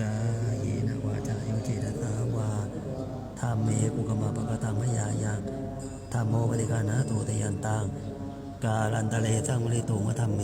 กายเนวาจายุจิตตาวาธรรมเมกุกมาปะกตังพยายังธรรมโมปฏิกานาโตตยันตังกาลันตะเลสังวริตุงวธรรมเม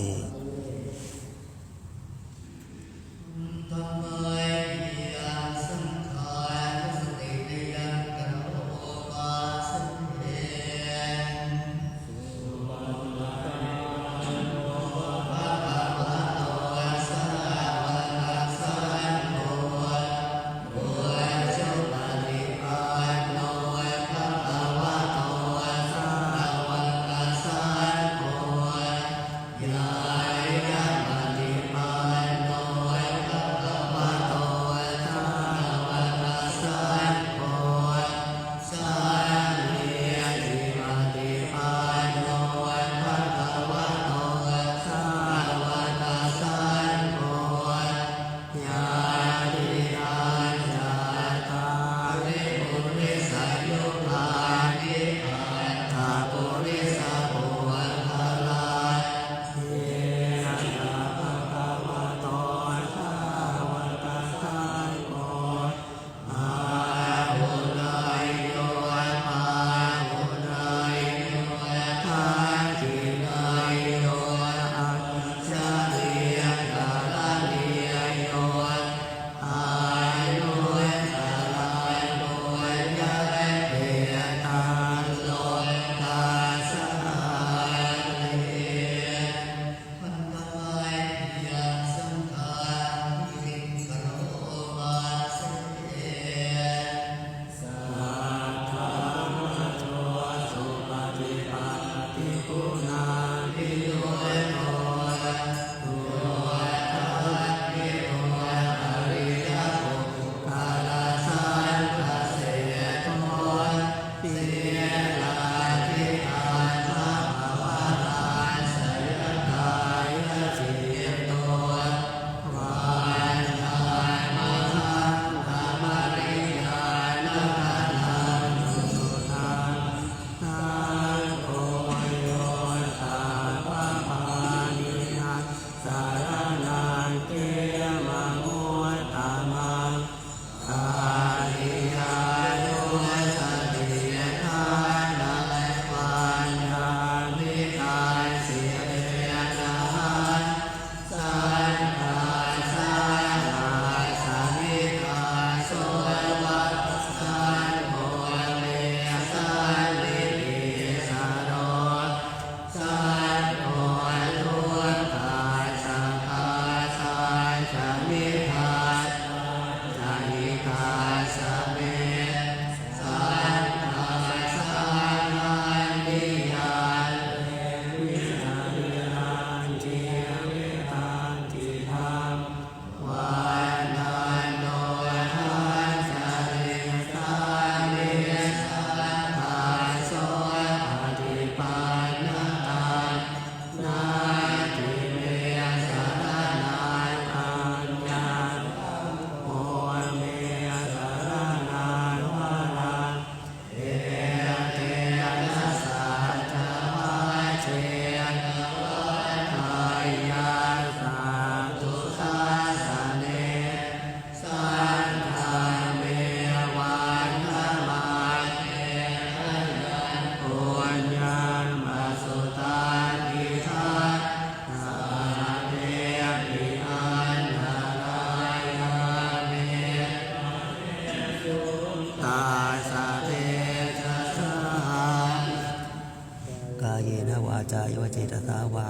เจตสาวา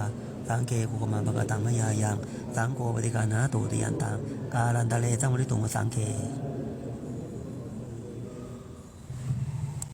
สังเคกุกมาปะกตังมยายัง สังโฆปฏิการนาตุติยันตัง กาลันตะเลสังวริตุงสังเค